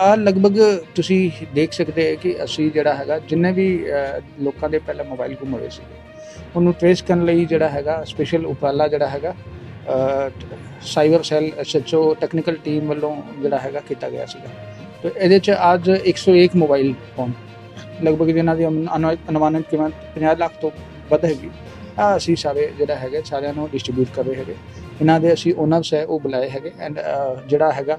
ਆ ਲਗਭਗ ਤੁਸੀਂ ਦੇਖ ਸਕਦੇ ਹੋ ਕਿ ਅਸੀਂ ਜਿਹੜਾ ਹੈਗਾ, ਜਿੰਨੇ ਵੀ ਲੋਕਾਂ ਦੇ ਪਹਿਲਾਂ ਮੋਬਾਈਲ ਗੁੰਮ ਹੋਏ ਸੀ ਉਹਨੂੰ ਟ੍ਰੇਸ ਕਰਨ ਲਈ ਜਿਹੜਾ ਹੈਗਾ ਸਪੈਸ਼ਲ ਉਪਰਾਲਾ ਜਿਹੜਾ ਹੈਗਾ cyber cell SHO technical team ਵੱਲੋਂ ਜਿਹੜਾ ਹੈਗਾ ਕੀਤਾ ਗਿਆ ਸੀਗਾ। ਤੇ ਇਹਦੇ ਚ ਅੱਜ 101 ਮੋਬਾਈਲ ਫੋਨ ਲਗਭਗ ਜਿਹਨਾਂ ਦੀ ਅਨੁ- ਅਨੁ- ਅਨੁਮਾਨਿਤ ਕੀਮਤ 50 ਲੱਖ ਤੋਂ ਵੱਧ ਹੈਗੀ। ਆ ਅਸੀਂ ਸਾਰੇ ਜਿਹੜਾ ਹੈਗੇ, ਸਾਰਿਆਂ ਨੂੰ ਡਿਸਟ੍ਰੀਬਿਊਟ ਕਰ ਰਹੇ ਹੈਗੇ। ਇਹਨਾਂ ਦੇ ਅਸੀਂ ਓਨਰਸ ਹੈ, ਉਹ ਬੁਲਾਏ ਹੈਗੇ ਐਂਡ ਜਿਹੜਾ ਹੈਗਾ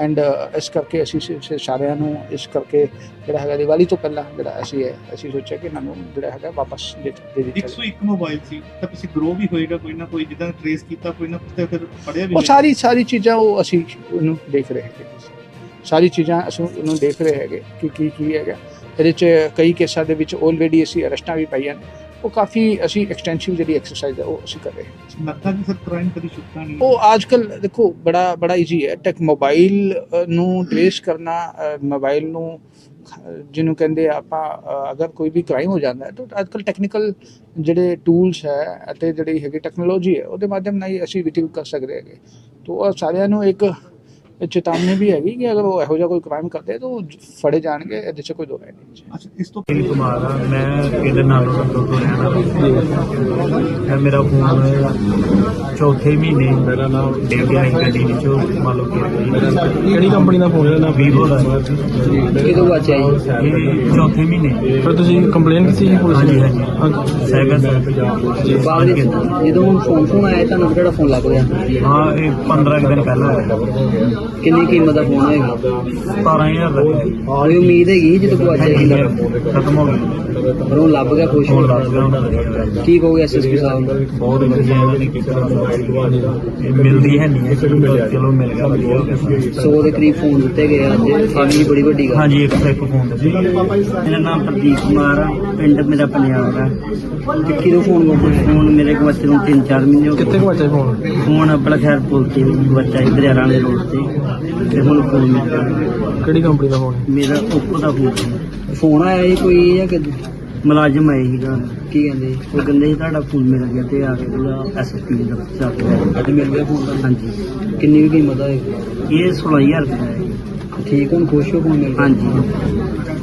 ਐਂਡ ਇਸ ਕਰਕੇ ਅਸੀਂ ਸਾਰਿਆਂ ਨੂੰ ਇਸ ਕਰਕੇ ਜਿਹੜਾ ਹੈਗਾ ਦੀਵਾਲੀ ਤੋਂ ਪਹਿਲਾਂ ਜਿਹੜਾ ਅਸੀਂ ਹੈ ਅਸੀਂ ਸੋਚਿਆ ਕਿ ਇਹਨਾਂ ਨੂੰ ਜਿਹੜਾ ਹੈਗਾ ਵਾਪਸ ਦੇ ਦੇ ਦਿੱਤਾ ਜਾਵੇ। 101 ਮੋਬਾਈਲ ਸੀ ਤਾਂ ਪਿੱਛੇ ਗਰੋ ਵੀ ਹੋਏਗਾ ਕੋਈ ਨਾ ਕੋਈ ਜਿੱਦਾਂ ਟ੍ਰੇਸ ਕੀਤਾ ਕੋਈ ਨਾ ਕੁਝ ਫਿਰ ਪੜਿਆ ਵੀ ਉਹ। ਸਾਰੀ ਸਾਰੀ ਚੀਜ਼ਾਂ ਉਹ ਅਸੀਂ ਉਹਨੂੰ ਦੇਖ ਰਹੇ ਹੈਗੇ ਸਾਰੀ ਚੀਜ਼ਾਂ ਅਸੀਂ ਉਹਨੂੰ ਦੇਖ ਰਹੇ ਹੈਗੇ ਕਿ ਕੀ ਕੀ ਹੈਗਾ ਇਹਦੇ ਚ ਕਈ ਕੇਸਾਂ ਦੇ ਵਿੱਚ ਆਲਰੇਡੀ ਅਸੀਂ ਅਰੈਸਟਾਂ ਵੀ ਪਾਈਆਂ ਉਹ ਕਾਫੀ ਅਸੀਂ ਐਕਸਟੈਂਸਿਵ ਜਿਹੜੀ ਐਕਸਰਸਾਈਜ਼ ਹੈ ਉਹ ਅਸੀਂ ਕਰ ਰਹੇ ਹਾਂ। ਲੱਗਦਾ ਕਿ ਸਰ ਕ੍ਰਾਈਮ ਕਦੀ ਛੁੱਟਦਾ ਨਹੀਂ? ਉਹ ਅੱਜਕੱਲ ਦੇਖੋ ਬੜਾ ਬੜਾ ਈਜ਼ੀ ਹੈ। ਟੈਕ ਮੋਬਾਈਲ ਨੂੰ ਟ੍ਰੇਸ ਕਰਨਾ ਮੋਬਾਈਲ ਨੂੰ ਜਿਹਨੂੰ ਕਹਿੰਦੇ ਆਪਾਂ ਅਗਰ ਕੋਈ ਵੀ ਕ੍ਰਾਈਮ ਹੋ ਜਾਂਦਾ ਹੈ ਤਾਂ ਅੱਜਕੱਲ ਟੈਕਨੀਕਲ ਜਿਹੜੇ ਟੂਲਸ ਹੈ ਅਤੇ ਜਿਹੜੀ ਹੈਗੀ ਟੈਕਨੋਲੋਜੀ ਹੈ ਉਹਦੇ ਮਾਧਿਅਮ ਨਾਲ ਹੀ ਅਸੀਂ ਰਿਟਿਵ ਕਰ ਸਕਦੇ ਹੈਗੇ। ਤੋਂ ਸਾਰਿਆਂ ਨੂੰ ਇੱਕ ਚੇਤਾਵਨੀ ਵੀ ਹੈਗੀ ਕਿ ਅਗਰ ਉਹ ਇਹੋ ਜਿਹਾ ਕੋਈ ਕ੍ਰਾਈਮ ਕਰਦੇ ਤਾਂ ਉਹ ਫੜੇ ਜਾਣਗੇ ਇਹਦੇ 'ਚ ਕੋਈ ਦੋ ਰਾਏ ਨਹੀਂ। ਅੱਛਾ ਇਸ ਤੋਂ ਜੀ ਕੁਮਾਰ ਆ ਮੈਂ ਪਿੰਡ ਨਾਲੋਂ ਤੋਂ ਰਹਿਣ ਇਹ ਮੇਰਾ ਫੋਨ ਚੌਥੇ ਮਹੀਨੇ ਮੇਰਾ ਨਾਮ ਗਿਆ ਸੀ ਗੱਡੀ ਵਿੱਚੋਂ ਮੰਨ ਲਓ ਕਿ ਕਿਹੜੀ ਕੰਪਨੀ ਦਾ ਫੋਨ ਹੈ? ਨਾ ਵੀਵੋ ਦਾ। ਕਿਦੋਂ ਬਚਿਆ ਜੀ ਇਹ ਚੌਥੇ ਮਹੀਨੇ। ਫਿਰ ਤੁਸੀਂ ਕੰਪਲੇਨ ਕੀਤੀ ਸੀ ਪੁਲਿਸ ਨੂੰ? ਬਾਅਦ ਵਿੱਚ ਜਦੋਂ ਫੋਨ ਫੋਨ ਆਇਆ ਤੁਹਾਨੂੰ ਕਿਹੜਾ ਫੋਨ ਲੱਗ ਗਿਆ ਹਾਂ ਇਹ 15 ਕੁ ਦਿਨ ਪਹਿਲਾਂ ਹੋਇਆ ਕਿੰਨੀ ਕੀਮਤ ਦਾ ਫੋਨ ਹੋਏਗਾ 17000 ਦਾ। ਕੋਈ ਉਮੀਦ ਹੈਗੀ ਜਦੋਂ ਸੀ। ਇਹ ਖਤਮ ਹੋ ਗਿਆ ਪਰ ਉਹ ਲੱਭ ਗਿਆ ਖੁਸ਼ ਹੋ ਗਿਆ। ਹੁਣ। ਕੀ ਕਹੋਗੇ ਐਸਐਸਪੀ ਸਾਹਿਬ ਨੂੰ? ਬਹੁਤ ਵਧੀਆ ਇਹਨਾਂ ਨੇ ਕੀਤਾ ਮਿਲਦੀ ਹੈ ਨਹੀਂ ਹੈ, ਚਲੋ ਮਿਲ ਗਿਆ। ਵਧੀਆ ਹੋ ਗਿਆ 100 ਦੇ ਕਰੀਬ ਫੋਨ ਦਿੱਤੇ ਗਏ ਅੱਜ। ਵੀ ਬੜੀ ਵੱਡੀ ਗੱਲ। ਹਾਂਜੀ ਇੱਕ ਇੱਕ ਫੋਨ ਦੇ ਮੇਰਾ ਨਾਮ ਪ੍ਰਦੀਪ ਕੁਮਾਰ ਆ। ਪਿੰਡ ਮੇਰਾ ਪੰਜਾਬ ਆ। ਕਿ ਕਿਹਦੋਂ ਫੋਨ ਗਵਾਚਿਆ ਫੋਨ ਮੇਰੇ ਕੋਲ ਬੱਚੇ ਨੂੰ 3-4 ਮਹੀਨੇ ਹੋ ਕਿੱਥੇ ਗਏ ਗਵਾਚਿਆ ਫੋਨ ਫੋਨ ਆਪਣਾ ਖੈਰ ਪੁੱਲ ਤੇ ਬੱਚਾ ਇਧਰ ਵਾਲੇ ਰੋਡ ਤੇ। ਤੇ ਹੁਣ ਫੋਨ ਕਿਹੜੀ ਕੰਪਨੀ ਦਾ ਫੋਨ ਹੈ? ਮੇਰਾ ਓਪੋ ਦਾ ਫੋਨ ਸੀ। ਫੋਨ ਆਇਆ ਜੀ ਕੋਈ ਜਾਂ ਕਿ ਮੁਲਾਜ਼ਮ ਆਏ ਸੀਗਾ। ਕੀ ਕਹਿੰਦੇ? ਉਹ ਕਹਿੰਦੇ ਸੀ ਤੁਹਾਡਾ ਫੋਨ ਮਿਲ ਗਿਆ ਤੇ ਆ ਕੇ ਉਹਦਾ ਐਸਪੀ ਦਾ ਚੱਕ ਲਿਆ ਅੱਜ ਮਿਲ ਗਿਆ ਫੋਨ ਹਾਂਜੀ। ਕਿੰਨੀ ਕੁ ਕੀਮਤ ਹੋਏਗੀ ਇਹ? 16000 ਰੁਪਏ ਦਾ ਹੈ। ਠੀਕ ਹੁਣ ਖੁਸ਼ ਹੋ ਫੋਨ ਮਿਲ ਗਿਆ। ਹਾਂਜੀ।